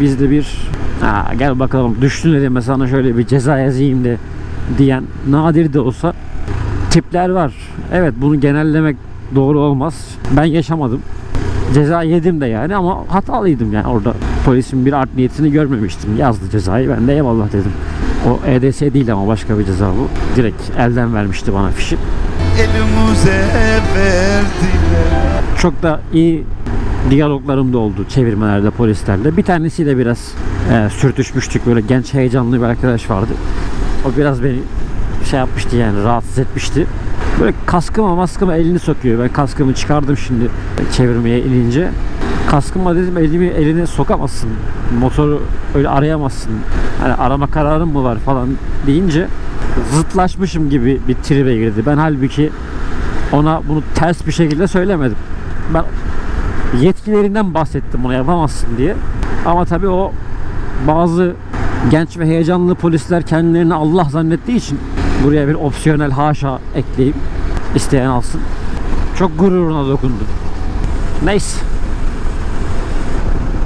Biz de bir ha, gel bakalım düştün elime sana şöyle bir ceza yazayım de diyen nadir de olsa tipler var. Evet bunu genellemek doğru olmaz. Ben yaşamadım. Ceza yedim de yani ama hatalıydım yani orada. Polisin bir art niyetini görmemiştim. Yazdı cezayı ben de eyvallah dedim. O EDS değil ama başka bir ceza bu. Direkt elden vermişti bana fişi. elimize verdiler. Çok da iyi diyaloglarım da oldu çevirmelerde polislerle. Bir tanesiyle biraz e, sürtüşmüştük. Böyle genç heyecanlı bir arkadaş vardı. O biraz beni şey yapmıştı yani rahatsız etmişti. Böyle kaskıma maskıma elini sokuyor. Ben kaskımı çıkardım şimdi çevirmeye inince. Kaskıma dedim elimi eline sokamazsın. Motoru öyle arayamazsın. Hani arama kararın mı var falan deyince zıtlaşmışım gibi bir tribe girdi. Ben halbuki ona bunu ters bir şekilde söylemedim. Ben yetkilerinden bahsettim ona yapamazsın diye. Ama tabii o bazı genç ve heyecanlı polisler kendilerini Allah zannettiği için buraya bir opsiyonel haşa ekleyip isteyen alsın. Çok gururuna dokundu. Neyse.